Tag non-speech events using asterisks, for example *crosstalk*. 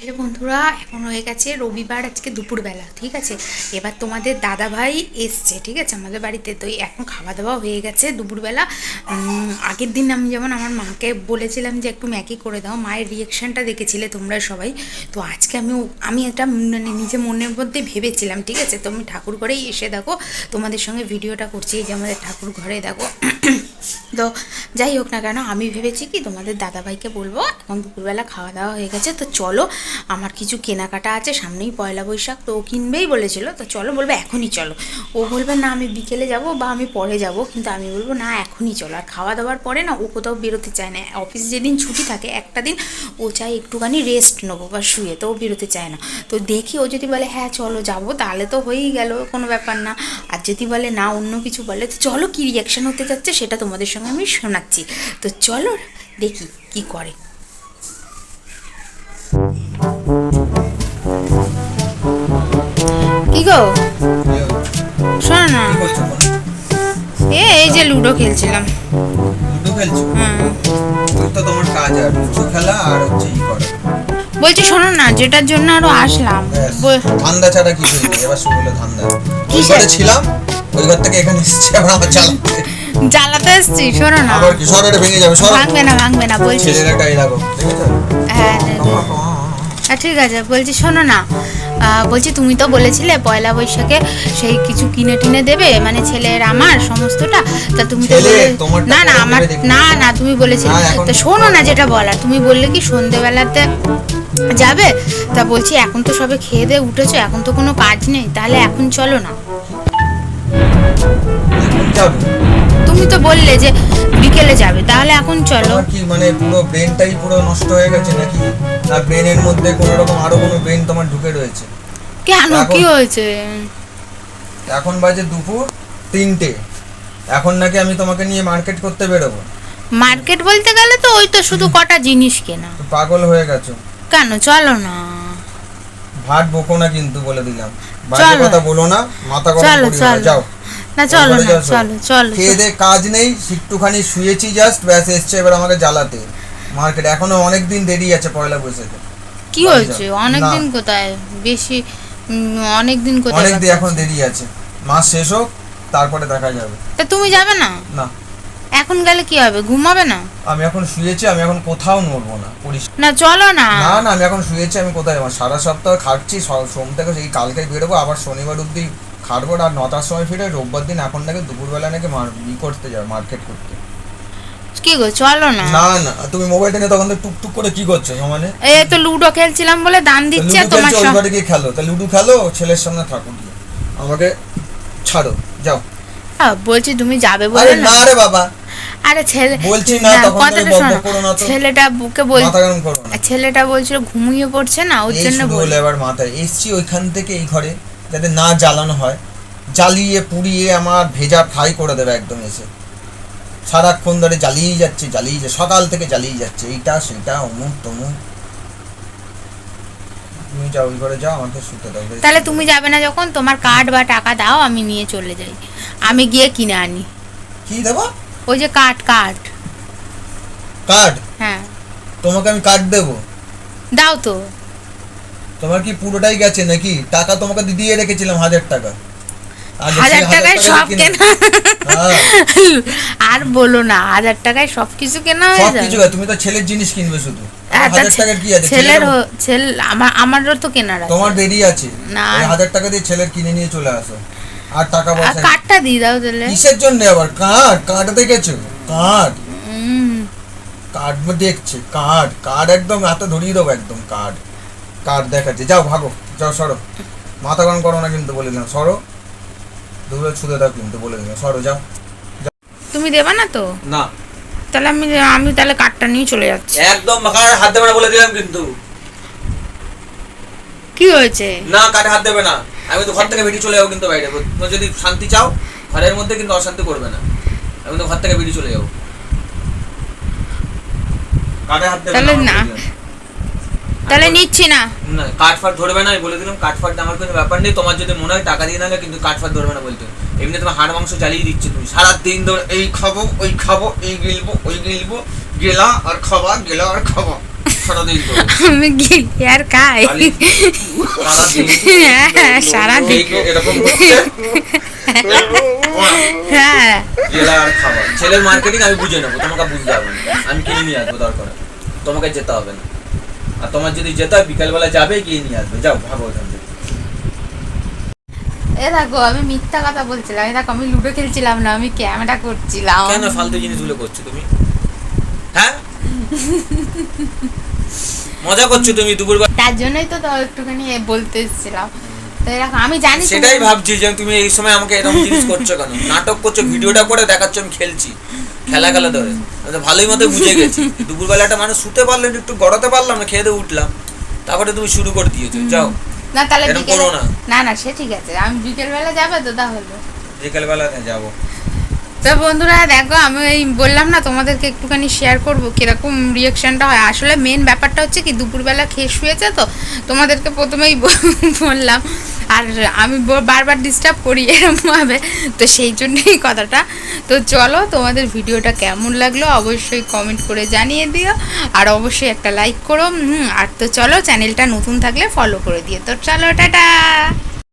Hello বন্ধুরা এখন হয়ে গেছে রবিবার আজকে দুপুরবেলা, ঠিক আছে? এবার তোমাদের দাদা ভাই এসছে, ঠিক আছে, আমাদের বাড়িতে। তো এখন খাওয়া দাওয়া হয়ে গেছে দুপুরবেলা। আগের দিন আমি যেমন আমার মাকে বলেছিলাম যে একটু ম্যাগি করে দাও, মায়ের রিয়েকশনটা দেখেছিলে তোমরা সবাই। তো আজকে আমি আমি এটা মানে নিজে মনের মধ্যে ভেবেছিলাম, ঠিক আছে? তো আমি ঠাকুর ঘরেই এসে দেখো, তোমাদের সঙ্গে ভিডিওটা করছি, এই যে আমাদের ঠাকুর ঘরে দেখো। তো যাই হোক না কেন, আমি ভেবেছি কি তোমাদের দাদাভাইকে বলব, এখন দুপুরবেলা খাওয়া দাওয়া হয়ে গেছে, তো চলো, আমার কিছু কেনাকাটা আছে, সামনেই পয়লা বৈশাখ, তো ও কিনবেই বলেছিল, তো চলো বলবে এখনই চলো। ও বলবে, না, আমি বিকেলে যাব বা আমি পরে যাব কিন্তু আমি বলব, না, এখনই চলো আর খাওয়া দাওয়ার পরে না, ও কোথাও বেরোতে চায় না, অফিস যেদিন ছুটি থাকে, একটা দিন ও চায় একটুখানি রেস্ট নেব বা শুয়ে, তো ও বেরোতে চায় না। তো দেখি, ও যদি বলে হ্যাঁ চলো যাব তাহলে তো হয়েই গেল, কোনো ব্যাপার না। আর যদি বলে, না, অন্য কিছু বলে তো চলো কী রিয়াকশান হতে যাচ্ছে, সেটা তোমাদের সঙ্গে আমি শোনাচ্ছি। তো চলো দেখি কি করে। কি গো? শোনো না। কি? এ এই যে লুডো খেলছিলাম। লুডো খেলছো? হ্যাঁ তো তোমার কাজ আর লুডো খেলা আর হচ্ছে ই করা। বলছি শোনো না যেটার জন্য আরও আসলাম। ব্যাস। বল- ধান্দা ছাড়া কি হইবে এবার শুরু হলো ধান্দা। কিসের? ছিলাম ওই ঘর থেকে এখানে এসেছি আবার আমার জ্বালাতে এসছি শোনো না। আবার কি? সরাটা ভেঙে যাবে সর ভাঙবে না ভাঙবে না বলছি ছেলের একটা লাগো হ্যাঁ হ্যাঁ, ঠিক আছে বলছি শোনো না। বলছি তুমি তো বলেছিলে পয়লা বৈশাখে সেই কিছু কিনে টিনে দেবে মানে ছেলের আমার সমস্তটা। তা তুমি তো বলে- না না আমার না না তুমি বলেছিলে। না, তো শোনো না যেটা বলার। তুমি বললে কি সন্ধেবেলাতে যাবে? তা বলছি এখন তো সবে খেয়ে দিয়ে উঠেছো এখন তো কোনো কাজ নেই। তাহলে এখন চলো না। তুমি তো বললে যে বিকেলে যাবে তাহলে এখন চলো। কি মানে পুরো ব্রেনটাই পুরো নষ্ট হয়ে গেছে নাকি? না ব্রেনের মধ্যে কোনো রকম আরও কোনো ব্রেন তোমার ঢুকে রয়েছে? কেন? কি হয়েছে? এখন বাজে দুপুর তিনটে। এখন নাকি আমি তোমাকে নিয়ে মার্কেট করতে বেরোবো। মার্কেট বলতে গেলে তো ওই তো শুধু কটা জিনিস কেনা। পাগল হয়ে গেছো। কেন? চলো না। ভাত বকো না কিন্তু বলে দিলাম। বাজে কথা বলো না মাথা গরম করিও যাও। না চলো না চলো। চলো খেয়ে দে কাজ নেই একটুখানি শুয়েছি জাস্ট ব্যাস এসছে এবার আমাকে জ্বালাতে। মার্কেট এখনও অনেক দিন দেরি আছে পয়লা বৈশাখে। কি হয়েছে? অনেক দিন কোথায়? বেশি অনেক দিন কোথায় অনেক দিন এখন দেরি আছে। মাস শেষ হোক তারপরে দেখা যাবে। তা তুমি যাবে না? না। এখন গেলে কি হবে? ঘুমাবে না? আমি এখন শুয়েছি আমি এখন কোথাও নড়বো না। পরিষ্কার। না চলো না। না না আমি এখন শুয়েছি আমি কোথায়? যাব সারা সপ্তাহ খাটছি সোম থেকে সেই কালকে বেরোবো আবার শনিবার অব্দি খাটবো আর নটার সময় ফিরে রোববার দিন এখন নাকি দুপুরবেলা নাকি ই করতে যাবে মার্কেট করতে। কি গো চলো না। না না তুমি মোবাইলটা নিয়ে তখন তো টুকটুক করে কি করছ সমানে? এই তো লুডো খেলছিলাম বলে দান দিচ্ছে তোমার সঙ্গে ঘরে গিয়ে খেলো। তা লুডু খেলো ছেলের সামনে থাকো আমাকে ছাড়ো যাও। আহ, বলছি তুমি যাবে বলে না? না রে বাবা। আরে ছেলে বলছি না, তখন কথাটা শোনো। ছেলেটা বুকে বল মাথা গরম করো না। ছেলেটা বলছিল ঘুমিয়ে পড়ছে না ওর জন্য বলে বল এবার মাথায়। এসছি ওইখান থেকে এই ঘরে। যাতে না জ্বালানো হয়। জ্বালিয়ে পুড়িয়ে আমার ভেজা ফ্রাই করে দেবে একদম এসে। সারাক্ষণ ধরে জ্বালিয়েই যাচ্ছে জ্বালিয়ে যাচ্ছে সকাল থেকে জ্বালিয়ে যাচ্ছে। এইটা সেটা অমুক তমুক। তুমি যাও ঘরে যাও আমাকে শুতে দাও। তাহলে তুমি যাবে না যখন তোমার কার্ড বা টাকা দাও আমি নিয়ে চলে যাই। আমি গিয়ে কিনে আনি। কি দেবো? ওই যে কার্ড কার্ড কার্ড হ্যাঁ। তোমাকে আমি কার্ড দেবো? দাও তো। তোমার কি পুরোটাই গেছে নাকি? টাকা তোমাকে দিয়ে রেখেছিলাম হাজার টাকা। হাজার টাকায় সব কেনা। হ্যাঁ, আর বলো না হাজার টাকায় সব কিছু কেনা হয়ে যায় তুমি তো ছেলের জিনিস কিনবে শুধু। হ্যাঁ, হাজার টাকার কি আছে? ছেলের ছেলে আমার আমারও তো কেনার আছে। তোমার দেরি আছে। না। হাজার টাকা দিয়ে ছেলের কিনে নিয়ে চলে আসো। আর টাকা পয়সা কার্ডটা দিয়ে দাও তাহলে। কিসের জন্য আবার? কার্ড? কার্ড দেখেছ? কার্ড? কার্ড দেখছে কার্ড। কার্ড একদম এত ধরিয়ে দেবো একদম কার্ড। কার্ড দেখাচ্ছে? যাও ভাগো যাও সরো। মাথা গরম করো না কিন্তু বলে দিলাম সরো। দূরে ছুঁতে দাও কিন্তু বলে দিলাম সরো যাও। তুমি দেবা না তো? না। তাহলে আমি আমি তাহলে কার্ডটা নিয়ে চলে যাচ্ছি। একদম কার হাত দেবে না বলে দিলাম কিন্তু। কি হয়েছে? না কাটে হাত দেবে না। আমি তো ঘর থেকে বেরিয়ে চলে যাব কিন্তু বাইরে। তুমি যদি শান্তি চাও ঘরের মধ্যে কিন্তু অশান্তি করবে না। আমি তো ঘর থেকে বেরিয়ে চলে যাব। কাটে হাত দেবে তাহলে না। তাহলে নিচ্ছি না। না কাঠ ফাট ধরবে না আমি বলে দিলাম কাঠ ফাট আমার কোনো ব্যাপার নেই। তোমার যদি মনে হয় টাকা দিয়ে নালে কিন্তু কাঠ ফাট ধরবে না বলতে। এমনি তোমার হাড় মাংস জ্বালিয়ে দিচ্ছে তুমি। সারা দিন ধরে এই খাব ওই খাব এই গিলবো ওই গিলবো গেলা আর খাবা গেলা আর খাবা *laughs* আমি গিলি আর খাই। খালি। সারাদিন। হ্যাঁ এরকম হ্যাঁ। জেলা আর খাবার ছেলের মার্কেটিং আমি বুঝে নেব তোমাকে বুঝতে হবে না। আমি কিনে নিয়ে আসব দরকার তোমাকে যেতে হবে না। আর তোমার যদি যেতে হয় বিকালবেলা যাবে গিয়ে নিয়ে আসবে। যাও ভাবো ওখান থেকে। এ দেখো আমি মিথ্যা কথা বলছিলাম। এ দেখো আমি লুডো খেলছিলাম না আমি ক্যামেরা করছিলাম। কেন ফালতু জিনিসগুলো করছ তুমি? হ্যাঁ? মজা করছ তুমি দুপুর তার জন্যই তো তো একটুখানি বলতে এসেছিলাম আমি জানি সেটাই ভাবছি যে তুমি এই সময় আমাকে এরকম জিনিস করছ কেন? নাটক করছ ভিডিওটা করে দেখাচ্ছ আমি খেলছি। খেলা খেলা ধরে। ভালোই মতো বুঝে গেছি। দুপুরবেলা একটা মানুষ শুতে পারলেন একটু গড়াতে পারলাম না খেয়ে দিয়ে উঠলাম। তারপরে তুমি শুরু করে দিয়েছ যাও। না তাহলে বিকেলে না। না না সে ঠিক আছে। আমি বিকেল বেলা যাবে তো তাহলে। বিকেলবেলা যাব। তো বন্ধুরা দেখো আমি এই বললাম না তোমাদেরকে একটুখানি শেয়ার করব কীরকম রিয়াকশনটা হয়। আসলে মেন ব্যাপারটা হচ্ছে কি দুপুরবেলা খেয়ে শুয়েছে তো তোমাদেরকে প্রথমেই বললাম। আর আমি বারবার ডিস্টার্ব করি এরকমভাবে তো সেই জন্যই কথাটা। তো চলো, তোমাদের ভিডিওটা কেমন লাগল অবশ্যই কমেন্ট করে জানিয়ে দিও। আর অবশ্যই একটা লাইক করো আর তো চলো চ্যানেলটা নতুন থাকলে ফলো করে দিও। তো চলো, টাটা!